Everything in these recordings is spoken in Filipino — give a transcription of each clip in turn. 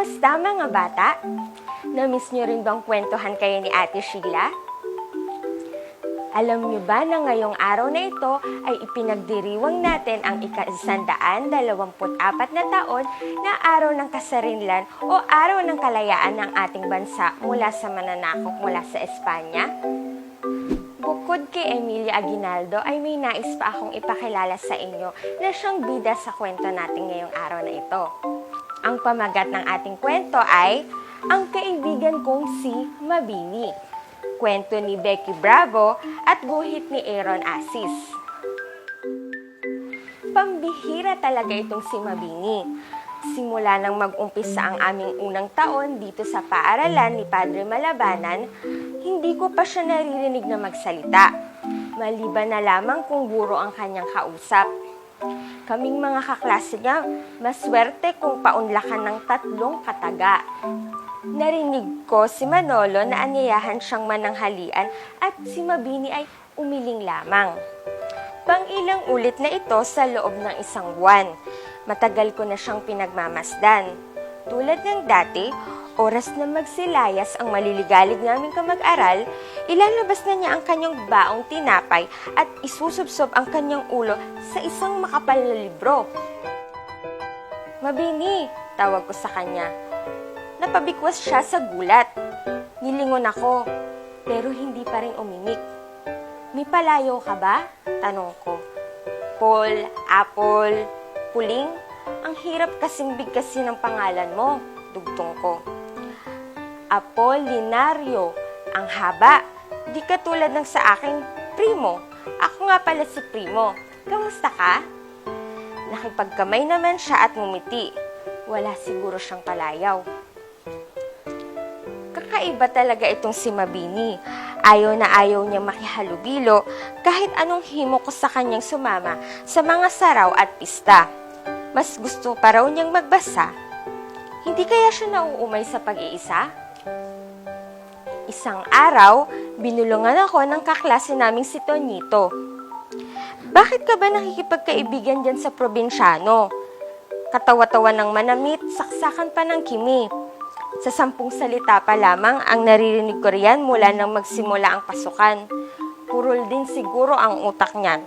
Kumusta mga bata? Namiss niyo rin bang kwentuhan kayo ni Ate Sheila? Alam niyo ba na ngayong araw na ito ay ipinagdiriwang natin ang ika-isandaan dalawamput apat na taon na araw ng kasarinlan o araw ng kalayaan ng ating bansa mula sa mananakop mula sa Espanya? Bukod kay Emilia Aguinaldo ay may nais pa akong ipakilala sa inyo na siyang bida sa kwento natin ngayong araw na ito. Ang pamagat ng ating kwento ay Ang Kaibigan Kong Si Mabini. Kwento ni Becky Bravo at guhit ni Aaron Asis. Pambihira talaga itong si Mabini. Simula nang mag-umpisa ang aming unang taon dito sa paaralan ni Padre Malabanan, hindi ko pa siya naririnig na magsalita. Maliban na lamang kung guro ang kanyang kausap. Kaming mga kaklase niya, maswerte kung paunlakan ng tatlong kataga. Narinig ko si Manolo na anyayahan siyang mananghalian at si Mabini ay umiling lamang. Pang-ilang ulit na ito sa loob ng isang buwan. Matagal ko na siyang pinagmamasdan. Tulad ng dati, oras na magsilayas ang maliligalig naming kamag-aral, ilalabas na niya ang kanyang baong tinapay at isusubsob ang kanyang ulo sa isang makapal na libro. Mabini, tawag ko sa kanya. Napabikwas siya sa gulat. Nilingon ako, pero hindi pa rin umimik. May palayo ka ba? Tanong ko. Paul, Apple, Puling, ang hirap kasing bigkasin ng pangalan mo, dugtong ko. Apolinario, ang haba. Di katulad ng sa akin, Primo. Ako nga pala si Primo. Kamusta ka? Nakipagkamay naman siya at ngumiti. Wala siguro siyang palayaw. Kakaiba talaga itong si Mabini. Ayaw na ayaw niya makihalubilo kahit anong himo ko sa kanyang sumama sa mga saraw at pista. Mas gusto pa raw niyang magbasa. Hindi kaya siya nauumay sa pag-iisa? Isang araw, binulungan ako ng kaklase naming si Tonito. Bakit ka ba nakikipagkaibigan dyan sa probinsyano? Katawa-tawa ng manamit, saksakan pa ng kimi. Sa sampung salita pa lamang ang naririnig ko riyan mula nang magsimula ang pasukan. Purol din siguro ang utak niyan.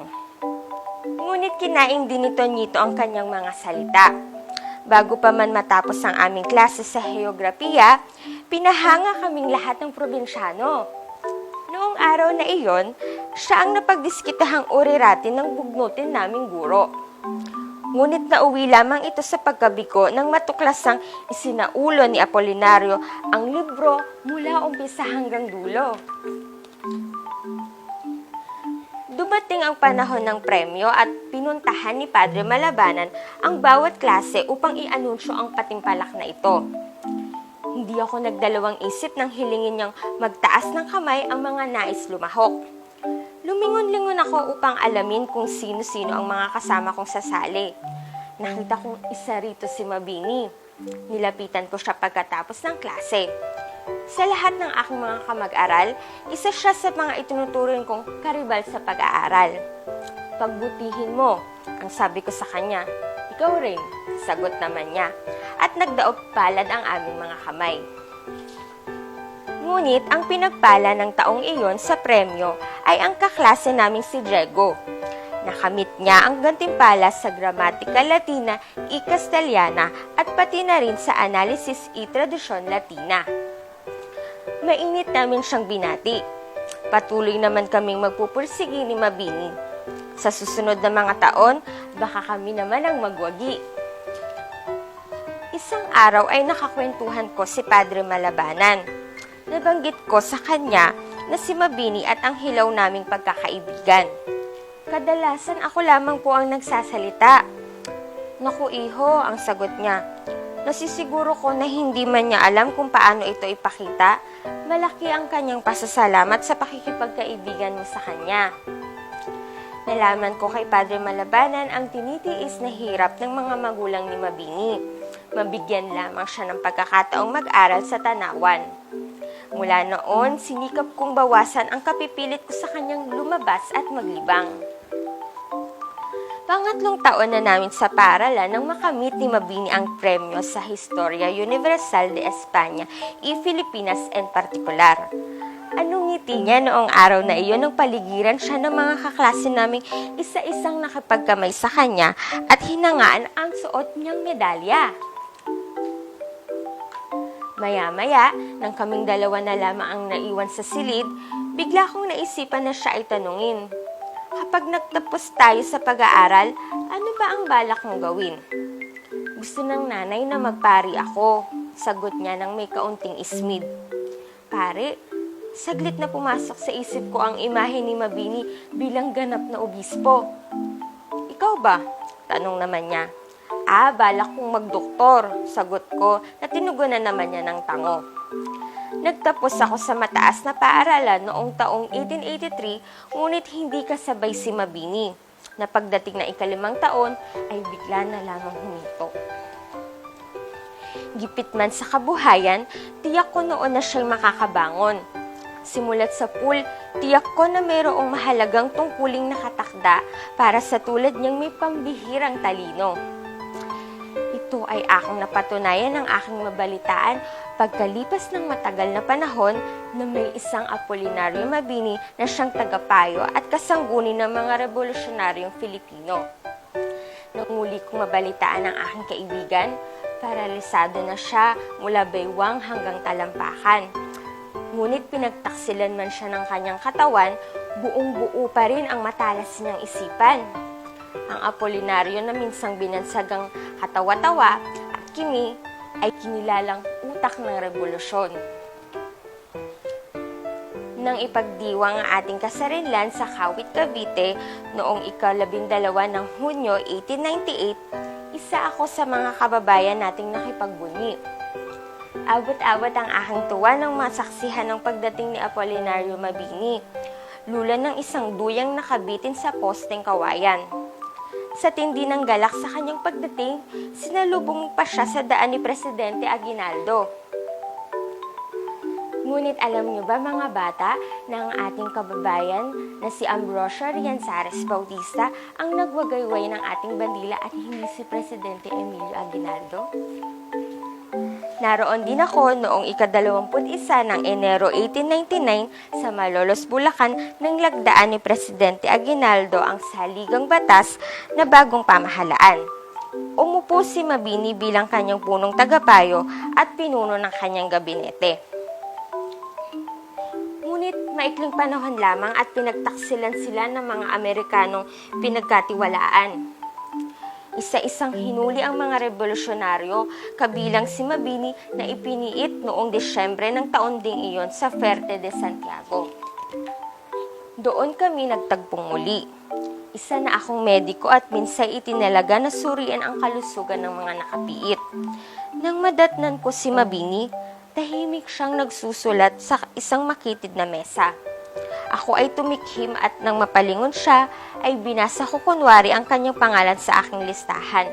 Ngunit kinain din ni Tonito ang kanyang mga salita. Bago pa man matapos ang aming klase sa heograpiya, pinahanga kaming lahat ng probinsyano. Noong araw na iyon, siya ang napagdiskitahang uriratin ng bugnutin naming guro. Ngunit nauwi lamang ito sa pagkabiko nang matuklasang isinaulo ni Apolinario ang libro mula umpisa hanggang dulo. Dumating ang panahon ng premyo at pinuntahan ni Padre Malabanan ang bawat klase upang i-anunsyo ang patimpalak na ito. Hindi ako nagdalawang isip nang hilingin niyang magtaas ng kamay ang mga nais lumahok. Lumingon-lingon ako upang alamin kung sino-sino ang mga kasama kong sasali. Nakita kong isa rito si Mabini. Nilapitan ko siya pagkatapos ng klase. Sa lahat ng aking mga kamag-aral, isa siya sa mga itinuturing kong karibal sa pag-aaral. Pagbutihin mo, ang sabi ko sa kanya. Ikaw rin, sagot naman niya. At nagdaog palad ang aming mga kamay. Ngunit ang pinagpala ng taong iyon sa premyo ay ang kaklase naming si Diego. Nakamit niya ang gantimpala sa gramatika Latina i Castellana at pati na rin sa analysis i Tradisyon Latina. Mainit namin siyang binati. Patuloy naman kaming magpupursigi ni Mabini. Sa susunod na mga taon, baka kami naman ang magwagi. Isang araw ay nakakwentuhan ko si Padre Malabanan. Nabanggit ko sa kanya na si Mabini at ang hilaw naming pagkakaibigan. Kadalasan ako lamang po ang nagsasalita. Naku iho, ang sagot niya. Nasisiguro ko na hindi man niya alam kung paano ito ipakita. Malaki ang kanyang pasasalamat sa pakikipagkaibigan mo sa kanya. Nalaman ko kay Padre Malabanan ang tinitiis na hirap ng mga magulang ni Mabini. Mabigyan lamang siya ng pagkakataong mag-aral sa tanawan. Mula noon, sinikap kong bawasan ang kapipilit ko sa kanyang lumabas at maglibang. Pangatlong taon na namin sa paaralan nang makamit ni Mabini ang premyo sa Historia Universal de España y Filipinas en particular. Anong ngiti niya noong araw na iyon nang paligiran siya ng mga kaklase naming isa-isang nakapagkamay sa kanya at hinangaan ang suot niyang medalya. Maya-maya, nang kaming dalawa na lamang ang naiwan sa silid, bigla kong naisipan na siya ay tanungin. Kapag nagtapos tayo sa pag-aaral, ano ba ang balak mong gawin? Gusto ng nanay na magpari ako, sagot niya nang may kaunting ismid. Pare, saglit na pumasok sa isip ko ang imahe ni Mabini bilang ganap na obispo. Ikaw ba? Tanong naman niya. Ah, balak kong magdoktor, sagot ko na tinugunan naman niya ng tango. Nagtapos ako sa mataas na paaralan noong taong 1883, ngunit hindi kasabay si Mabini, na pagdating na ikalimang taon ay bigla na lamang huminto. Gipit man sa kabuhayan, tiyak ko noon na siya'y makakabangon. Simulat sa pool, tiyak ko na mayroong mahalagang tungkuling nakatakda para sa tulad niyang may pambihirang talino. Ito ay akong napatunayan ng aking mabalitaan pagkalipas ng matagal na panahon na may isang Apolinario Mabini na siyang tagapayo at kasangguni ng mga revolusyonaryong Filipino. Nang muli kong mabalitaan ang aking kaibigan, paralisado na siya mula baywang hanggang talampakan. Ngunit pinagtaksilan man siya ng kanyang katawan, buong-buo pa rin ang matalas niyang isipan. Ang Apolinario na minsang binansagang katawa-tawa at kimi ay kinilalang utak ng revolusyon. Nang ipagdiwang ang ating kasarinlan sa Kawit, Cavite noong ikalabindalawa ng Hunyo 1898, isa ako sa mga kababayan nating nakipagbunyi. Abot-abot ang aking tuwa nang masaksihan ng pagdating ni Apolinario Mabini, lula ng isang duyang nakabitin sa posteng kawayan. Sa tindi ng galak sa kanyang pagdating, sinalubong pa siya sa daan ni Presidente Aguinaldo. Ngunit alam niyo ba mga bata na ating kababayan na si Ambrosio Rianzares Bautista ang nagwagayway ng ating bandila at hindi si Presidente Emilio Aguinaldo? Naroon din ako noong ikadalawamput isa ng Enero 1899 sa Malolos, Bulacan nang lagdaan ni Presidente Aguinaldo ang saligang batas na bagong pamahalaan. Umupo si Mabini bilang kanyang punong tagapayo at pinuno ng kanyang gabinete. Ngunit maikling panahon lamang at pinagtaksilan sila ng mga Amerikanong pinagkatiwalaan. Isa-isang hinuli ang mga revolusyonaryo, kabilang si Mabini na ipiniit noong Desyembre ng taon ding iyon sa Ferte de Santiago. Doon kami nagtagpong muli. Isa na akong mediko at minsay itinalaga na surian ang kalusugan ng mga nakapiit. Nang madatnan ko si Mabini, tahimik siyang nagsusulat sa isang makitid na mesa. Ako ay tumikhim at nang mapalingon siya, ay binasa ko kunwari ang kanyang pangalan sa aking listahan.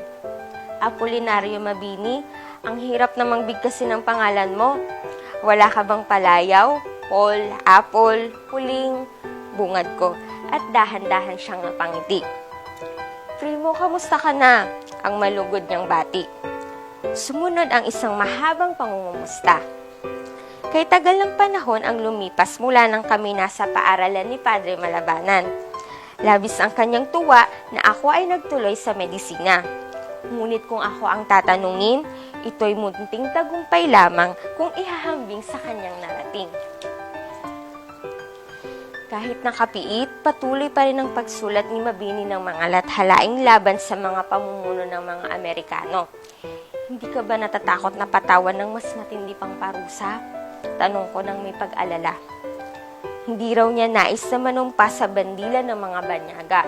Apolinario Mabini, ang hirap namang bigkasin ng pangalan mo. Wala ka bang palayaw, Paul, apple, puling, bungad ko, at dahan-dahan siyang napangiti. Primo, kamusta ka na? Ang malugod niyang bati. Sumunod ang isang mahabang pangungumusta. Kay tagal ng panahon ang lumipas mula nang kami nasa paaralan ni Padre Malabanan. Labis ang kanyang tuwa na ako ay nagtuloy sa medisina. Ngunit kung ako ang tatanungin, ito'y munting tagumpay lamang kung ihahambing sa kanyang narating. Kahit nakapiit, patuloy pa rin ang pagsulat ni Mabini ng mga lathalaing laban sa mga pamumuno ng mga Amerikano. Hindi ka ba natatakot na patawan ng mas matindi pang parusa? Tanong ko ng may pag-alala. Hindi raw niya nais na manumpa sa bandila ng mga banyaga.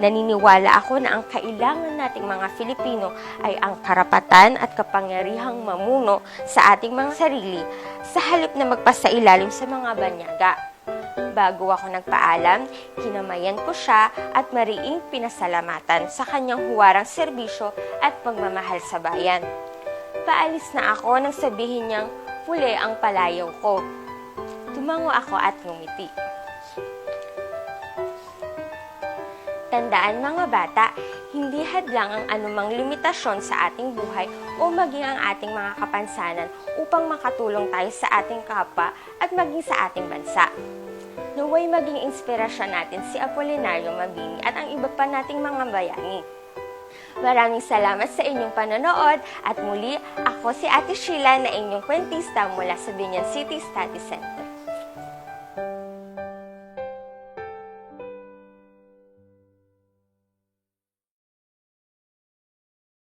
Naniniwala ako na ang kailangan nating mga Filipino ay ang karapatan at kapangyarihang mamuno sa ating mga sarili sa halip na magpasailalim sa mga banyaga. Bago ako nagpaalam, kinamayan ko siya at mariing pinasalamatan sa kanyang huwarang serbisyo at pagmamahal sa bayan. Paalis na ako nang sabihin niyang puli ang palayaw ko. Tumango ako at ngumiti. Tandaan mga bata, hindi hadlang ang anumang limitasyon sa ating buhay o maging ang ating mga kapansanan upang makatulong tayo sa ating kapwa at maging sa ating bansa. Naway maging inspirasyon natin si Apolinario Mabini at ang iba pa nating mga bayani. Maraming salamat sa inyong panonood at muli ako si Ate Sheila na inyong kwentista mula sa Binyan City Study Center.